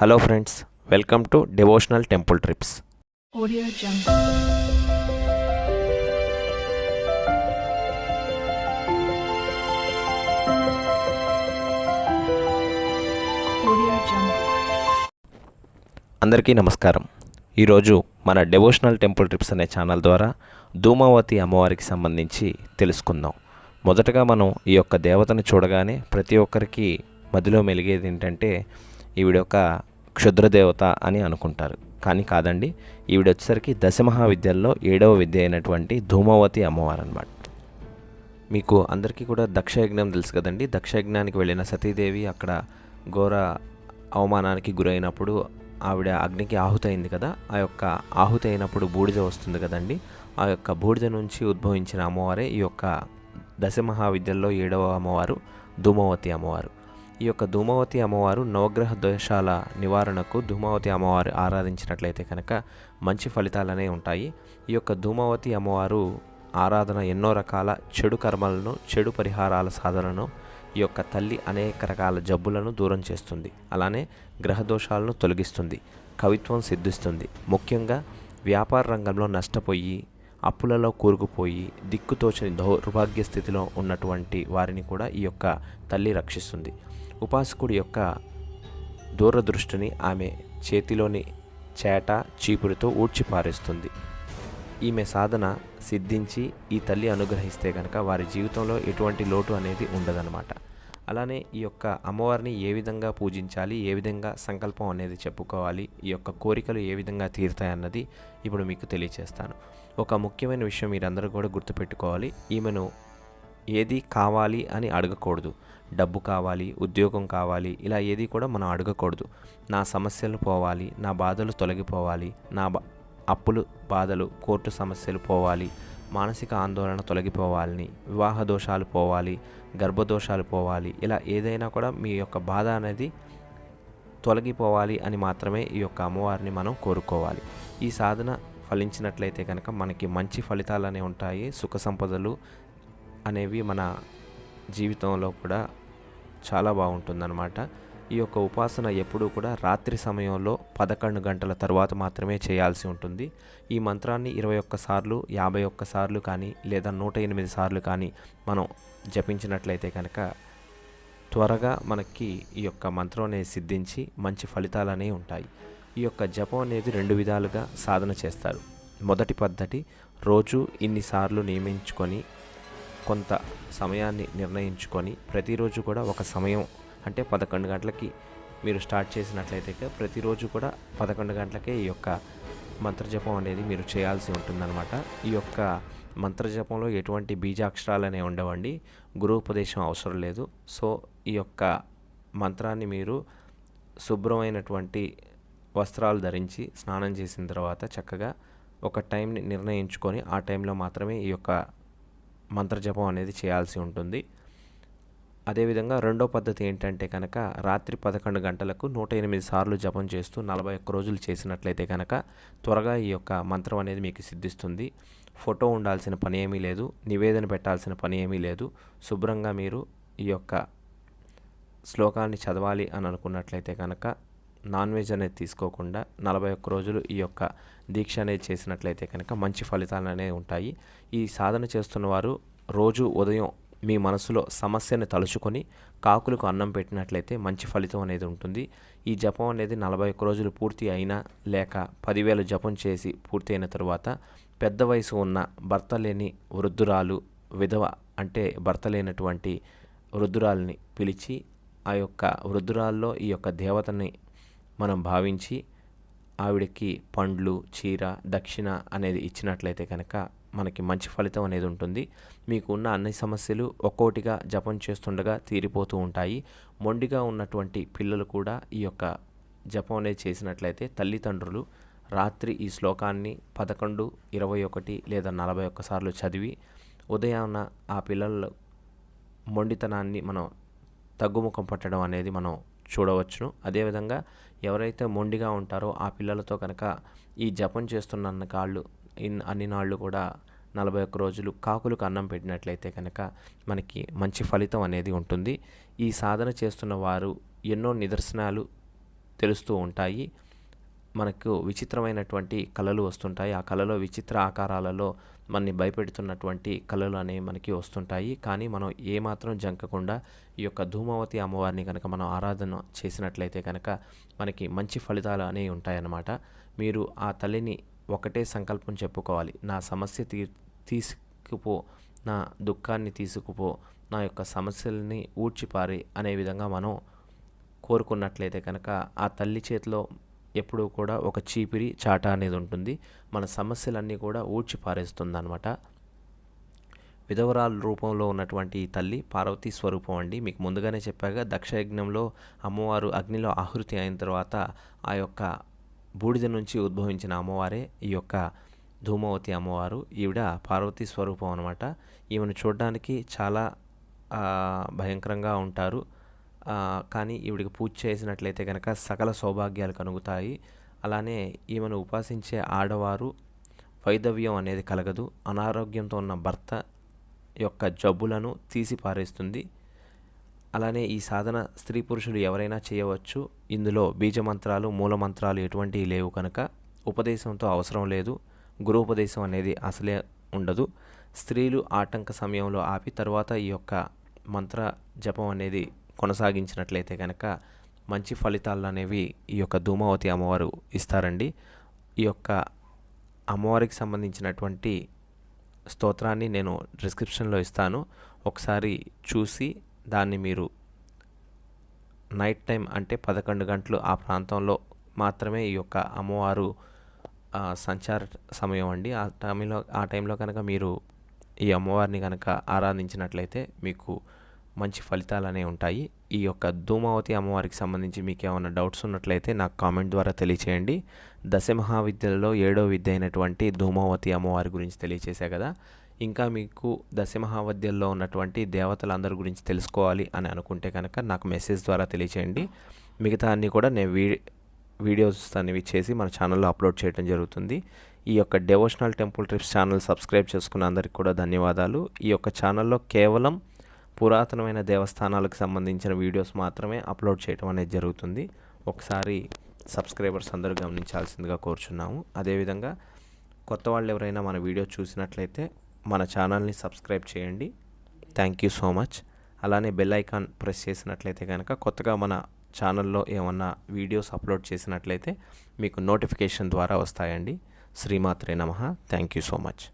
Hello friends welcome to devotional temple trips. అందరికీ నమస్కారం. ఈరోజు మన డివోషనల్ టెంపుల్ ట్రిప్స్ అనే ఛానల్ ద్వారా ధూమావతి అమ్మవారికి సంబంధించి తెలుసుకుందాం. మొదటగా మనం ఈ యొక్క దేవతను చూడగానే ప్రతి ఒక్కరికి మదిలో మెలిగేది ఏంటంటే ఈవిడ ఒక క్షుద్రదేవత అని అనుకుంటారు. కానీ కాదండి ఈవిడ వచ్చేసరికి దశమహావిద్యల్లో ఏడవ విద్య అయినటువంటి ధూమావతి అమ్మవారు అనమాట మీకు అందరికీ కూడా దక్షయజ్ఞం తెలుసు కదండి. దక్షయజ్ఞానికి వెళ్ళిన సతీదేవి అక్కడ ఘోర అవమానానికి గురైనప్పుడు ఆవిడ అగ్నికి ఆహుతి అయింది కదా. ఆ యొక్క ఆహుతి అయినప్పుడు బూడిద వస్తుంది కదండి. ఆ యొక్క బూడిద నుంచి ఉద్భవించిన అమ్మవారే ఈ యొక్క దశమహావిద్యల్లో ఏడవ అమ్మవారు ధూమవతి అమ్మవారు. ఈ యొక్క ధూమవతి అమ్మవారు నవగ్రహ దోషాల నివారణకు ధూమవతి అమ్మవారు ఆరాధించినట్లయితే కనుక మంచి ఫలితాలనే ఉంటాయి. ఈ యొక్క ధూమవతి అమ్మవారు ఆరాధన ఎన్నో రకాల చెడు కర్మలను చెడు పరిహారాల సాధనను ఈ యొక్క తల్లి అనేక రకాల జబ్బులను దూరం చేస్తుంది. అలానే గ్రహ దోషాలను తొలగిస్తుంది కవిత్వం సిద్ధిస్తుంది. ముఖ్యంగా వ్యాపార రంగంలో నష్టపోయి అప్పులలో కూరుకుపోయి దిక్కుతోచని దౌర్భాగ్య స్థితిలో ఉన్నటువంటి వారిని కూడా ఈ యొక్క తల్లి రక్షిస్తుంది. ఉపాసకుడి యొక్క దూరదృష్టిని ఆమె చేతిలోని చేట చీపురుతో ఊడ్చిపారేస్తుంది ఈమె సాధన సిద్ధించి ఈ తల్లి అనుగ్రహిస్తే కనుక వారి జీవితంలో ఎటువంటి లోటు అనేది ఉండదన్నమాట. అలానే ఈ యొక్క అమ్మవారిని ఏ విధంగా పూజించాలి ఏ విధంగా సంకల్పం అనేది చెప్పుకోవాలి ఈ యొక్క కోరికలు ఏ విధంగా తీరుతాయన్నది ఇప్పుడు మీకు తెలియచేస్తాను. ఒక ముఖ్యమైన విషయం మీరందరూ కూడా గుర్తుపెట్టుకోవాలి. ఈమెను ఏది కావాలి అని అడగకూడదు. డబ్బు కావాలి ఉద్యోగం కావాలి ఇలా ఏది కూడా మనం అడగకూడదు. నా సమస్యలు పోవాలి నా బాధలు తొలగిపోవాలి నా బా అప్పులు బాధలు కోర్టు సమస్యలు పోవాలి మానసిక ఆందోళన తొలగిపోవాలని వివాహ దోషాలు పోవాలి గర్భదోషాలు పోవాలి ఇలా ఏదైనా కూడా మీ యొక్క బాధ అనేది తొలగిపోవాలి అని మాత్రమే ఈ యొక్క అమ్మవారిని మనం కోరుకోవాలి. ఈ సాధన ఫలించినట్లయితే కనుక మనకి మంచి ఫలితాలు అనేవి ఉంటాయి. సుఖ సంపదలు అనేవి మన జీవితంలో కూడా చాలా బాగుంటుందన్నమాట. ఈ యొక్క ఉపాసన ఎప్పుడూ కూడా రాత్రి సమయంలో పదకొండు గంటల తర్వాత మాత్రమే చేయాల్సి ఉంటుంది. ఈ మంత్రాన్ని ఇరవై ఒక్క సార్లు యాభై ఒక్క సార్లు కానీ లేదా నూట ఎనిమిది సార్లు కానీ మనం జపించినట్లయితే కనుక త్వరగా మనకి ఈ యొక్క మంత్రం అనేది సిద్ధించి మంచి ఫలితాలు అనేవి ఉంటాయి. ఈ యొక్క జపం అనేది రెండు విధాలుగా సాధన చేస్తారు. మొదటి పద్ధతి రోజు ఇన్నిసార్లు నియమించుకొని కొంత సమయాన్ని నిర్ణయించుకొని ప్రతిరోజు కూడా ఒక సమయం అంటే పదకొండు గంటలకి మీరు స్టార్ట్ చేసినట్లయితే ప్రతిరోజు కూడా పదకొండు గంటలకే ఈ యొక్క మంత్రజపం అనేది మీరు చేయాల్సి ఉంటుందన్నమాట. ఈ యొక్క మంత్రజపంలో ఎటువంటి బీజాక్షరాలు అనేవి ఉండవండి. గురుపదేశం అవసరం లేదు. సో ఈ యొక్క మంత్రాన్ని మీరు శుభ్రమైనటువంటి వస్త్రాలు ధరించి స్నానం చేసిన తర్వాత చక్కగా ఒక టైంని నిర్ణయించుకొని ఆ టైంలో మాత్రమే ఈ యొక్క మంత్రజపం అనేది చేయాల్సి ఉంటుంది. అదేవిధంగా రెండో పద్ధతి ఏంటంటే కనుక రాత్రి పదకొండు గంటలకు నూట ఎనిమిది సార్లు జపం చేస్తూ నలభై ఒక్క రోజులు చేసినట్లయితే కనుక త్వరగా ఈ యొక్క మంత్రం అనేది మీకు సిద్ధిస్తుంది. ఫోటో ఉండాల్సిన పని ఏమీ లేదు. నివేదన పెట్టాల్సిన పని ఏమీ లేదు. శుభ్రంగా మీరు ఈ యొక్క శ్లోకాన్ని చదవాలి అని అనుకున్నట్లయితే కనుక నాన్ వెజ్ అనేది తీసుకోకుండా నలభై ఒక్క రోజులు ఈ యొక్క దీక్ష అనేది చేసినట్లయితే కనుక మంచి ఫలితాలు అనేవి ఉంటాయి. ఈ సాధన చేస్తున్న వారు రోజు ఉదయం మీ మనసులో సమస్యను తలుచుకొని కాకులకు అన్నం పెట్టినట్లయితే మంచి ఫలితం అనేది ఉంటుంది. ఈ జపం అనేది నలభై ఒక్క రోజులు పూర్తి అయినా లేక పదివేలు జపం చేసి పూర్తి అయిన తరువాత పెద్ద వయసు ఉన్న భర్త లేని వృద్ధురాలు విధవ అంటే భర్త లేనటువంటి వృద్ధురాల్ని పిలిచి ఆ యొక్క వృద్ధురాల్లో ఈ యొక్క దేవతని మనం భావించి ఆవిడకి పండ్లు చీర దక్షిణ అనేది ఇచ్చినట్లయితే కనుక మనకి మంచి ఫలితం అనేది ఉంటుంది. మీకు ఉన్న అన్ని సమస్యలు ఒక్కోటిగా జపం చేస్తుండగా తీరిపోతూ ఉంటాయి. మొండిగా ఉన్నటువంటి పిల్లలు కూడా ఈ యొక్క జపం అనేది చేసినట్లయితే తల్లిదండ్రులు రాత్రి ఈ శ్లోకాన్ని పదకొండు ఇరవై ఒకటి లేదా నలభై ఒక్కసార్లు చదివి ఉదయాన్న ఆ పిల్లల మొండితనాన్ని మనం తగ్గుముఖం పట్టడం అనేది మనం చూడవచ్చును. అదేవిధంగా ఎవరైతే మొండిగా ఉంటారో ఆ పిల్లలతో కనుక ఈ జపం చేస్తున్న కాళ్ళు ఇన్ అన్ని నాళ్ళు కూడా నలభై ఒక్క రోజులు కాకులకు అన్నం పెట్టినట్లయితే కనుక మనకి మంచి ఫలితం అనేది ఉంటుంది. ఈ సాధన చేస్తున్న వారు ఎన్నో నిదర్శనాలు తెలుస్తూ ఉంటాయి. మనకు విచిత్రమైనటువంటి కళలు వస్తుంటాయి. ఆ కళలో విచిత్ర ఆకారాలలో మనని భయపెడుతున్నటువంటి కళలు అనేవి మనకి వస్తుంటాయి. కానీ మనం ఏమాత్రం జంకకుండా ఈ యొక్క ధూమావతి అమ్మవారిని కనుక మనం ఆరాధన చేసినట్లయితే కనుక మనకి మంచి ఫలితాలు అనేవి ఉంటాయన్నమాట. మీరు ఆ తల్లిని ఒకటే సంకల్పం చెప్పుకోవాలి. నా సమస్య తీ తీసుకుపో నా దుఃఖాన్ని తీసుకుపో నా యొక్క సమస్యల్ని ఊడ్చిపారి అనే విధంగా మనం కోరుకున్నట్లయితే కనుక ఆ తల్లి చేతిలో ఎప్పుడూ కూడా ఒక చీపిరి చాట అనేది ఉంటుంది. మన సమస్యలన్నీ కూడా ఊడ్చి పారేస్తుంది అనమాట విధవరాల రూపంలో ఉన్నటువంటి ఈ తల్లి పార్వతీ స్వరూపం అండి. మీకు ముందుగానే చెప్పాగా దక్షయజ్ఞంలో అమ్మవారు అగ్నిలో ఆహుతి అయిన తర్వాత ఆ యొక్క బూడిద నుంచి ఉద్భవించిన అమ్మవారే ఈ యొక్క ధూమవతి అమ్మవారు. ఈవిడ పార్వతీ స్వరూపం అనమాట ఈమెను చూడడానికి చాలా భయంకరంగా ఉంటారు. కానీ ఈవిడికి పూజ చేసినట్లయితే కనుక సకల సౌభాగ్యాలు కలుగుతాయి అలానే ఈమెను ఉపాసించే ఆడవారు వైదవ్యం అనేది కలగదు. అనారోగ్యంతో ఉన్న భర్త యొక్క జబ్బులను తీసి పారేస్తుంది అలానే ఈ సాధన స్త్రీ పురుషులు ఎవరైనా చేయవచ్చు. ఇందులో బీజమంత్రాలు మూలమంత్రాలు ఎటువంటివి లేవు కనుక ఉపదేశంతో అవసరం లేదు. గురుపదేశం అనేది అసలే ఉండదు. స్త్రీలు ఆటంక సమయంలో ఆపి తర్వాత ఈ యొక్క మంత్ర జపం అనేది కొనసాగించినట్లయితే కనుక మంచి ఫలితాలు అనేవి ఈ యొక్క ధూమావతి అమ్మవారు ఇస్తారండి. ఈ యొక్క అమ్మవారికి సంబంధించినటువంటి స్తోత్రాన్ని నేను డిస్క్రిప్షన్లో ఇస్తాను. ఒకసారి చూసి దాన్ని మీరు నైట్ టైం అంటే పదకొండు గంటలు ఆ ప్రాంతంలో మాత్రమే ఈ యొక్క అమ్మవారు సంచార సమయం అండి. ఆ టైంలో ఆ టైంలో కనుక మీరు ఈ అమ్మవారిని కనుక ఆరాధించినట్లయితే మీకు మంచి ఫలితాలు అనేవి ఉంటాయి. ఈ యొక్క ధూమావతి అమ్మవారికి సంబంధించి మీకు ఏమైనా డౌట్స్ ఉన్నట్లయితే నాకు కామెంట్ ద్వారా తెలియచేయండి. దశమహావిద్యలలో ఏడో విద్య అయినటువంటి ధూమావతి అమ్మవారి గురించి తెలియచేశా కదా. ఇంకా మీకు దశమహావిద్యల్లో ఉన్నటువంటి దేవతలందరి గురించి తెలుసుకోవాలి అని అనుకుంటే కనుక నాకు మెసేజ్ ద్వారా తెలియచేయండి. మిగతా అన్నీ కూడా నేను వీ వీడియోస్ అనేవి చేసి మన ఛానల్లో అప్లోడ్ చేయడం జరుగుతుంది. ఈ యొక్క devotional temple trips channel subscribe చేసుకున్న అందరికి కూడా ధన్యవాదాలు. ఈ యొక్క ఛానల్లో కేవలం పురాతనమైన దేవస్థానాలకు సంబంధించిన వీడియోస్ మాత్రమే అప్లోడ్ చేయడం అనేది జరుగుతుంది. ఒకసారి సబ్స్క్రైబర్స్ అందరూ గమనించాల్సిందిగా కోరుచున్నాము. అదేవిధంగా కొత్త వాళ్ళు ఎవరైనా మన వీడియో చూసినట్లయితే మన ఛానల్ని సబ్స్క్రైబ్ చేయండి. థ్యాంక్ యూ సో మచ్ అలానే బెల్ ఐకాన్ ప్రెస్ చేసినట్లయితే కనుక కొత్తగా మన ఛానల్లో ఏమన్నా వీడియోస్ అప్లోడ్ చేసినట్లయితే మీకు నోటిఫికేషన్ ద్వారా వస్తాయండి. శ్రీమాత్రే నమ. Thank you so much